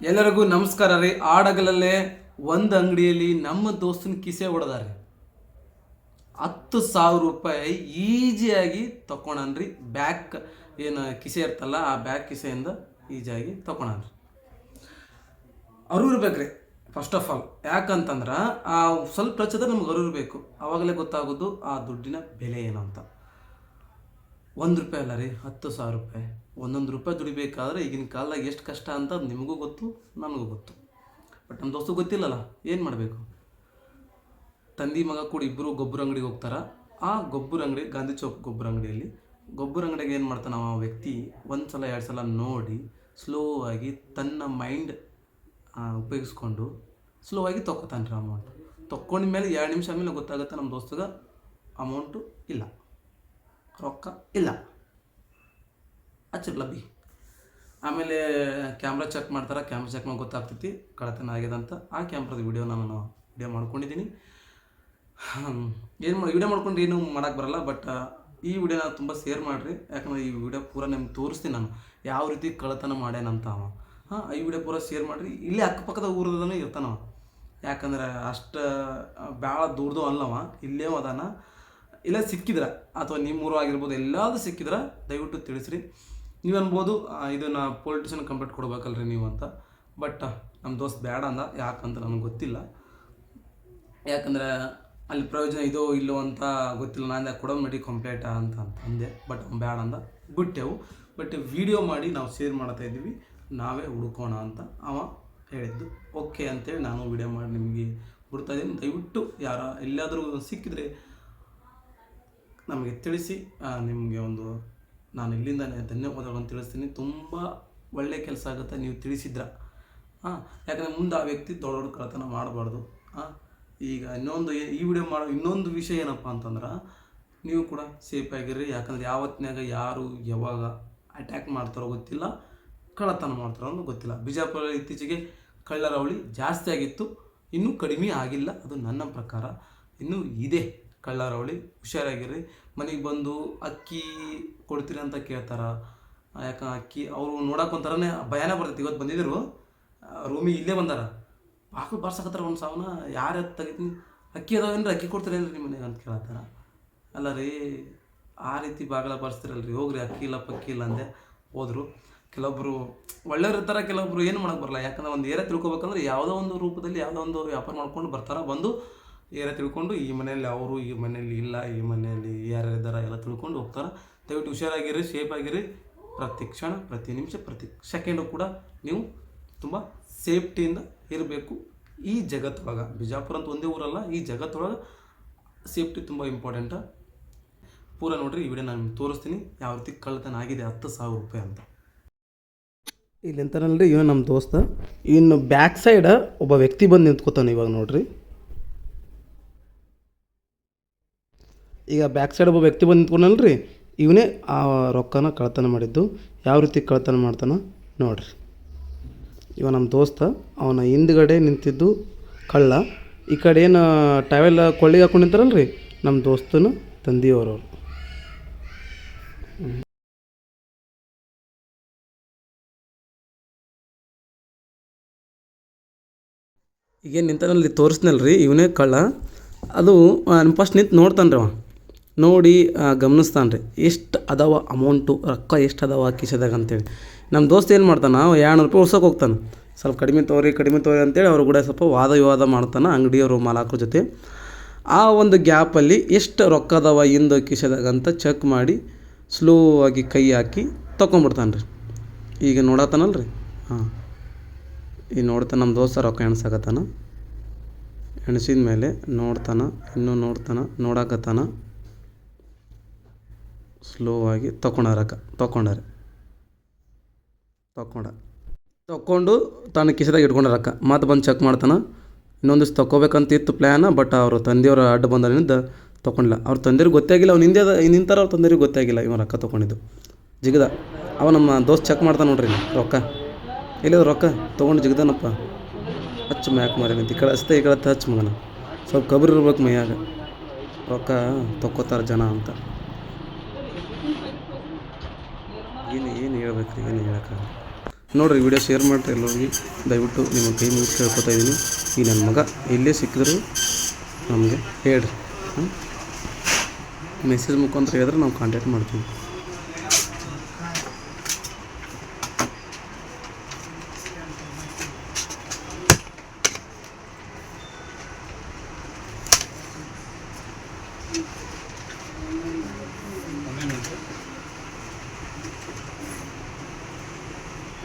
ಎಲ್ಲರಿಗೂ ನಮಸ್ಕಾರ ರೀ. ಆಡಗಲಲ್ಲೇ ಒಂದು ಅಂಗಡಿಯಲ್ಲಿ ನಮ್ಮ ದೋಸ್ತನ ಕಿಸೆ ಹೊಡೆದಾರೆ ಹತ್ತು ಸಾವಿರ ರೂಪಾಯಿ ಈಜಿಯಾಗಿ ತಗೊಳನ್ರಿ ಬ್ಯಾಕ್ ಏನು ಕಿಸೆ ಇರ್ತಲ್ಲ, ಆ ಬ್ಯಾಕ್ ಕಿಸೆಯಿಂದ ಈಜಿಯಾಗಿ ತಗೊಳನ್ರಿ ಅರು ಇರ್ಬೇಕ್ರಿ ಫಸ್ಟ್ ಆಫ್ ಆಲ್ ಯಾಕಂತಂದ್ರೆ, ಆ ಸ್ವಲ್ಪ ಟಚ್ ನಮ್ಗೆ ಅರಿವು ಇರಬೇಕು ಅವಾಗಲೇ ಗೊತ್ತಾಗೋದು ಆ ದುಡ್ಡಿನ ಬೆಲೆ ಏನು ಅಂತ. ಒಂದು ರೂಪಾಯಿ ಅಲ್ಲ ರೀ, ಹತ್ತು ಸಾವಿರ ರೂಪಾಯಿ. ಒಂದೊಂದು ರೂಪಾಯಿ ದುಡಿಬೇಕಾದ್ರೆ ಈಗಿನ ಕಾಲದಾಗ ಎಷ್ಟು ಕಷ್ಟ ಅಂತ ನಿಮಗೂ ಗೊತ್ತು ನನಗೂ ಗೊತ್ತು. ಬಟ್ ನಮ್ಮ ದೋಸ್ತು ಗೊತ್ತಿಲ್ಲಲ್ಲ, ಏನು ಮಾಡಬೇಕು? ತಂದೆ ಮಗ ಕೂಡ ಇಬ್ಬರು ಗೊಬ್ಬರ ಅಂಗಡಿಗೆ ಹೋಗ್ತಾರೆ. ಆ ಗೊಬ್ಬರ ಅಂಗಡಿ, ಗಾಂಧಿ ಚೌಕ್ ಗೊಬ್ಬರ ಅಂಗಡಿಯಲ್ಲಿ ಗೊಬ್ಬರ ಅಂಗಡಿಗೆ ಏನು ಮಾಡ್ತಾನೆ ಆ ವ್ಯಕ್ತಿ? ಒಂದು ಸಲ, ಎರಡು ಸಲ ನೋಡಿ ಸ್ಲೋ ಆಗಿ ತನ್ನ ಮೈಂಡ್ ಉಪಯೋಗಿಸ್ಕೊಂಡು ಸ್ಲೋ ಆಗಿ ತೊಕ್ಕೋತಾನೆ ರೀ ಅಮೌಂಟ್. ತೊಗೊಂಡ ಮೇಲೆ ಎರಡು ನಿಮಿಷ ಆಮೇಲೆ ಗೊತ್ತಾಗುತ್ತೆ ನಮ್ಮ ದೋಸ್ತಗೆ? ಅಮೌಂಟು ಇಲ್ಲ. ರೊಕ್ಕ ಇಲ್ಲ. ಹಚ್ಚಿರ್ಲ ಬಿ. ಆಮೇಲೆ ಕ್ಯಾಮ್ರಾ ಚೆಕ್ ಮಾಡ್ತಾರೆ ಕ್ಯಾಮ್ರಾ ಚೆಕ್ ಮಾಡಿ ಗೊತ್ತಾಗ್ತೈತಿ ಕಳತನ ಆಗ್ಯದ ಅಂತ. ಆ ಕ್ಯಾಮ್ರಾದ ವಿಡಿಯೋ ನಾನು ವಿಡಿಯೋ ಮಾಡ್ಕೊಂಡಿದ್ದೀನಿ ಏನು ವಿಡಿಯೋ ಮಾಡ್ಕೊಂಡು ಏನು ಮಾಡೋಕ್ಕೆ ಬರಲ್ಲ ಬಟ್ ಈ ವಿಡಿಯೋನ ತುಂಬ ಶೇರ್ ಮಾಡಿರಿ. ಯಾಕಂದ್ರೆ ಈ ವಿಡಿಯೋ ಪೂರ ನಿಮ್ಗೆ ತೋರಿಸ್ತೀನಿ ನಾನು. ಯಾವ ರೀತಿ ಕಳತನ ಮಾಡ್ಯಾನಂತ ಅವ. ಹಾಂ, ಈ ವಿಡಿಯೋ ಪೂರ ಶೇರ್ ಮಾಡಿರಿ. ಇಲ್ಲೇ ಅಕ್ಕಪಕ್ಕದ ಊರದನೇ ಇರ್ತಾನವ. ಯಾಕಂದ್ರೆ ಅಷ್ಟು ಭಾಳ ದೂರದು ಅಲ್ಲವ. ಇಲ್ಲೇ ಅದಾನ. ಇಲ್ಲ ಸಿಕ್ಕಿದ್ರ ಅಥವಾ ನಿಮ್ಮೂರು ಆಗಿರ್ಬೋದು, ಎಲ್ಲಾದ್ರೂ ಸಿಕ್ಕಿದ್ರ ದಯವಿಟ್ಟು ತಿಳಿಸ್ರಿ. ನೀವು ಅನ್ಬೋದು ಇದನ್ನು ಪೊಲಿಟಿಷನ್ ಕಂಪ್ಲೇಂಟ್ ಕೊಡ್ಬೇಕಲ್ರಿ ನೀವು ಅಂತ. ಬಟ್ ನಮ್ಮ ದೋಸ್ತ್ ಬೇಡ ಅಂದ. ಯಾಕಂತ ನನಗೆ ಗೊತ್ತಿಲ್ಲ. ಯಾಕಂದ್ರೆ ಅಲ್ಲಿ ಪ್ರಯೋಜನ ಇದೋ ಇಲ್ಲೋ ಅಂತ ಗೊತ್ತಿಲ್ಲ. ನಾನು ಕೊಡೋ ನಡಿ ಕಂಪ್ಲೇಂಟ್ ಅಂತ ಅಂದೆ. ಬಟ್ ಅವ್ನು ಬೇಡ ಅಂದ. ಬಿಟ್ಟೆವು. ಬಟ್ ವಿಡಿಯೋ ಮಾಡಿ ನಾವು ಶೇರ್ ಮಾಡ್ತಾ ಇದ್ದೀವಿ. ನಾವೇ ಹುಡುಕೋಣ ಅಂತ ಅವ ಹೇಳಿದ್ದು. ಓಕೆ ಅಂತೇಳಿ ನಾನು ವಿಡಿಯೋ ಮಾಡಿ ನಿಮಗೆ ಬಿಡ್ತಾ ಇದ್ದೀನಿ. ದಯವಿಟ್ಟು ಯಾರ ಎಲ್ಲಾದರೂ ಸಿಕ್ಕಿದ್ರೆ ನಮಗೆ ತಿಳಿಸಿ ನಿಮಗೆ ಒಂದು, ನಾನು ಇಲ್ಲಿಂದನೇ ಧನ್ಯವಾದಗಳನ್ನು ತಿಳಿಸ್ತೀನಿ. ತುಂಬ ಒಳ್ಳೆಯ ಕೆಲಸ ಆಗುತ್ತೆ, ನೀವು ತಿಳಿಸಿದ್ರ. ಹಾಂ ಯಾಕಂದರೆ ಮುಂದೆ ಆ ವ್ಯಕ್ತಿ ದೊಡ್ಡ ದೊಡ್ಡ ಕಳ್ಳತನ ಮಾಡಬಾರ್ದು. ಹಾಂ ಈಗ ಇನ್ನೊಂದು ಈ ವಿಡಿಯೋ ಮಾಡೋ ಇನ್ನೊಂದು ವಿಷಯ ಏನಪ್ಪ ಅಂತಂದ್ರೆ, ನೀವು ಕೂಡ ಸೇಫ್ ಆಗಿರ್ರಿ ಯಾಕಂದ್ರೆ ಯಾವತ್ತಿನಾಗ ಯಾರು ಯಾವಾಗ ಅಟ್ಯಾಕ್ ಮಾಡ್ತಾರೋ ಗೊತ್ತಿಲ್ಲ, ಕಳ್ಳತನ ಮಾಡ್ತಾರೋ ಅನ್ನೋ ಗೊತ್ತಿಲ್ಲ. ಬಿಜಾಪುರ ಇತ್ತೀಚೆಗೆ ಕಳ್ಳರ ಅವಳಿ ಜಾಸ್ತಿ ಆಗಿತ್ತು. ಇನ್ನೂ ಕಡಿಮೆ ಆಗಿಲ್ಲ. ಅದು ನನ್ನ ಪ್ರಕಾರ. ಇನ್ನೂ ಇದೆ. ಕಳ್ಳರ ಅವಳಿ ಹುಷಾರಾಗಿರ್ರಿ. ಮನೆಗೆ ಬಂದು ಅಕ್ಕಿ ಕೊಡ್ತೀರಿ ಅಂತ ಕೇಳ್ತಾರ. ಯಾಕ ಅಕ್ಕಿ, ಅವರು ನೋಡಕ್ಕೆ ಒಂಥರನೇ ಭಯನೇ ಬರ್ತೈತಿ. ಇವತ್ತು ಬಂದಿದ್ರು. ರೂಮಿಗೆ ಇಲ್ಲೇ ಬಂದಾರ. ಪಾಕ ಬಾರ್ಸಕತ್ತಾರ ಒಂದು ಸಾವನ್ನ ಯಾರು ತೆಗಿತೀನಿ? ಅಕ್ಕಿ ಅದಾವೇನ್ರಿ? ಅಕ್ಕಿ ಕೊಡ್ತೀರೇನ್ರಿ ನಿಮ್ಮ ಮನೆಗೆ ಅಂತ ಕೇಳತ್ತಾರ ಅಲ್ಲ ರೀ ಆ ರೀತಿ ಬಾಗಲ ಬಾರಿಸ್ತಿರಲ್ರಿ. ಹೋಗ್ರಿ, ಅಕ್ಕಿ ಇಲ್ಲ, ಪಕ್ಕಿ ಇಲ್ಲ ಅಂದೆ ಹೋದರು. ಕೆಲವೊಬ್ರು ಒಳ್ಳೆಯವ್ರು ಇರ್ತಾರೆ, ಕೆಲವೊಬ್ರು ಏನು ಮಾಡೋಕ್ಕೆ ಬರಲ್ಲ. ಯಾಕಂದ್ರೆ ಒಂದು ಏರಿಯಾ ತಿಳ್ಕೊಬೇಕಂದ್ರೆ ಯಾವುದೋ ಒಂದು ರೂಪದಲ್ಲಿ ಯಾವುದೋ ಒಂದು ವ್ಯಾಪಾರ ಮಾಡ್ಕೊಂಡು ಬರ್ತಾರೆ. ಬಂದು ಏರಿಯಾ ತಿಳ್ಕೊಂಡು ಈ ಮನೆಯಲ್ಲಿ ಅವರು, ಈ ಮನೆಯಲ್ಲಿ ಇಲ್ಲ, ಈ ಮನೆಯಲ್ಲಿ ಯಾರ್ಯಾರು ಇದ್ದಾರೆ ಎಲ್ಲ ತಿಳ್ಕೊಂಡು ಹೋಗ್ತಾರೆ. ದಯವಿಟ್ಟು ಹುಷಾರಾಗಿರಿ ಸೇಫ್ ಆಗಿರಿ. ಪ್ರತಿ ಕ್ಷಣ, ಪ್ರತಿ ನಿಮಿಷ, ಪ್ರತಿ ಸೆಕೆಂಡು ಕೂಡ ನೀವು ತುಂಬ ಸೇಫ್ಟಿಯಿಂದ ಇರಬೇಕು. ಈ ಜಗತ್ತೊಳಗೆ, ಬಿಜಾಪುರ ಅಂತ ಒಂದೇ ಊರಲ್ಲ, ಈ ಜಗತ್ತೊಳಗೆ ಸೇಫ್ಟಿ ತುಂಬ ಇಂಪಾರ್ಟೆಂಟ ಪೂರ ನೋಡ್ರಿ, ಈ ವಿಡಿಯೋ ನಾನು ತೋರಿಸ್ತೀನಿ. ಯಾವ ರೀತಿ ಕಳ್ಳತನ ಆಗಿದೆ ಹತ್ತು ಸಾವಿರ ರೂಪಾಯಿ ಅಂತ. ಇಲ್ಲಿ ರೀ ಇವ ನಮ್ಮ ದೋಸ್ತ. ಇನ್ನು ಬ್ಯಾಕ್ ಸೈಡ್ ಒಬ್ಬ ವ್ಯಕ್ತಿ ಬಂದು ನಿಂತ್ಕೋತಾನೆ ಇವಾಗ ನೋಡ್ರಿ. ಈಗ ಬ್ಯಾಕ್ ಸೈಡ್ ಒಬ್ಬ ವ್ಯಕ್ತಿ ಬಂದು ನಿಂತ್ಕೊಂಡಲ್ರಿ ಇವನೇ ಆ ರೊಕ್ಕನ ಕಳ್ತನ ಮಾಡಿದ್ದು. ಯಾವ ರೀತಿ ಕಳ್ತನ ಮಾಡ್ತಾನ ನೋಡ್ರಿ. ಇವ ನಮ್ಮ ದೋಸ್ತ, ಅವನ ಹಿಂದ್ಗಡೆ ನಿಂತಿದ್ದು ಕಳ್ಳ. ಈ ಕಡೆ ಏನು ಟವೆಲ್ ಕೊಳ್ಳಿಗೆ ಹಾಕೊಂಡು ರೀ ನಮ್ಮ ದೋಸ್ತನ, ತಂದೆಯವ್ರವ್ರು. ಈಗೇನು ನಿಂತಾನಲ್ಲಿ ತೋರಿಸ್ನಲ್ರಿ, ಇವನೇ ಕಳ್ಳ. ಅದು ಫಸ್ಟ್ ನಿಂತು ನೋಡ್ತಾನೆ ರೀ ಅವ. ನೋಡಿ ಗಮನಿಸ್ತಾನೆ ರೀ. ಎಷ್ಟು ಅದಾವ ಅಮೌಂಟು, ರೊಕ್ಕ ಎಷ್ಟು ಅದಾವ ಕಿಸೆದಾಗ ಅಂತೇಳಿ. ನಮ್ಮ ದೋಸ್ತ ಏನು ಮಾಡ್ತಾನೆ ಎರಡು ರೂಪಾಯಿ ಉಳ್ಸೋಕೆ ಹೋಗ್ತಾನೆ. ಸ್ವಲ್ಪ ಕಡಿಮೆ ತೋರಿ ಕಡಿಮೆ ತೋರಿ ಅಂತೇಳಿ ಅವ್ರು ಕೂಡ ಸ್ವಲ್ಪ ವಾದ ವಿವಾದ ಮಾಡ್ತಾನೆ ಅಂಗಡಿಯವರು, ಮಾಲಾಕ್ರ ಜೊತೆ. ಆ ಒಂದು ಗ್ಯಾಪಲ್ಲಿ ಎಷ್ಟು ರೊಕ್ಕ ಅದಾವ ಹಿಂದೆ ಕಿಸೆದಾಗ ಅಂತ ಚೆಕ್ ಮಾಡಿ ಸ್ಲೋ ಆಗಿ ಕೈ ಹಾಕಿ ತೊಗೊಂಬಿಡ್ತಾನೆ ರೀ. ಈಗ ನೋಡತ್ತಾನಲ್ರಿ ಹಾಂ. ಈಗ ನೋಡ್ತಾನೆ ನಮ್ಮ ದೋಸ್ತ ರೊಕ್ಕ ಎಣಿಸಾಕತ್ತಾನ. ಎಣಸಿದ ಮೇಲೆ ನೋಡ್ತಾನ, ಇನ್ನೂ ನೋಡ್ತಾನೆ, ನೋಡಕತ್ತಾನ. ಸ್ಲೋ ಆಗಿ ತಗೊಂಡ ರೊಕ್ಕ ತಗೊಂಡಾರೆ ತಗೊಂಡ ತಗೊಂಡು ತನ್ನ ಕಿಸೆದಾಗ ಇಟ್ಕೊಂಡಾರಕ್ಕ ಮತ್ತೆ ಬಂದು ಚೆಕ್ ಮಾಡ್ತಾನ. ಇನ್ನೊಂದಿಷ್ಟು ತಗೋಬೇಕಂತ ಇತ್ತು ಪ್ಲ್ಯಾನ ಬಟ್ ಅವರು ತಂದೆಯವರು ಅಡ್ಡ ಬಂದರಿಂದ ತೊಕೊಂಡಿಲ್ಲ ಅವ್ರ ತಂದೆಯವ್ರಿಗೆ ಗೊತ್ತಾಗಿಲ್ಲ ಅವ್ನು ಹಿಂದೆ ನಿಂತಾರ ಅವ್ರ ತಂದೆಯವ್ರಿಗೆ ಗೊತ್ತಾಗಿಲ್ಲ ಇವ ರೊಕ್ಕ ತೊಗೊಂಡಿದ್ದು ಜಿಗದ. ಅವ ನಮ್ಮ ದೋಸ್ತ್ ಚೆಕ್ ಮಾಡ್ತಾನೆ ನೋಡ್ರಿ ಇಲ್ಲಿ, ರೊಕ್ಕ. ಎಲ್ಲಿದ ರೊಕ್ಕ? ತೊಗೊಂಡು ಜಿಗದನಪ್ಪ. ಹಚ್ಚು ಮ್ಯಾಕ್ ಮಾರಿ ಈ ಕಡೆ ಹಚ್ತೆ, ಈ ಕಡೆ ಹಚ್ಚ ಮಗನ. ಸ್ವಲ್ಪ ಕಬ್ರಿ ಇರ್ಬೇಕು ಮೈಯಾಗ. ರೊಕ್ಕ ತೊಕ್ಕೋತಾರ ಜನ ಅಂತ. ಏನು ಏನು ಹೇಳ್ಬೇಕ್ರಿ, ಏನು ಹೇಳೋಕ್ಕಾಗಲ್ಲ. ನೋಡಿರಿ ವಿಡಿಯೋ ಶೇರ್ ಮಾಡಿರಿ ಎಲ್ಲರಿಗೆ ದಯವಿಟ್ಟು ನಿಮ್ಮ ಕೈ ಮುಗಿದು ಕೇಳ್ಕೊತಾ ಇದ್ದೀನಿ. ಈ ನನ್ನ ಮಗ ಇಲ್ಲೇ ಸಿಕ್ಕಿದ್ರು ನಮಗೆ ಹೇಳ್ರಿ. ಮೆಸೇಜ್ ಮುಖಾಂತರ ಹೇಳಿದ್ರೆ ನಾವು ಕಾಂಟ್ಯಾಕ್ಟ್ ಮಾಡ್ತೀವಿ.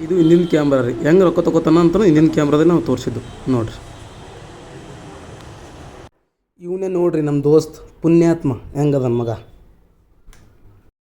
ಇದು ಹಿಂದಿನ ಕ್ಯಾಮ್ರಾ ರೀ. ಹೆಂಗೆ ರೊಕ್ಕ ತೊಗೋತಾನ ಅಂತ ಹಿಂದಿನ ಕ್ಯಾಮ್ರಾದಲ್ಲಿ ನಾವು ತೋರಿಸಿದ್ದು. ನೋಡ್ರಿ. ಇವನೇ ನೋಡ್ರಿ ನಮ್ಮ ದೋಸ್ತ್ ಪುಣ್ಯಾತ್ಮ. ಹೆಂಗದ ಮಗ?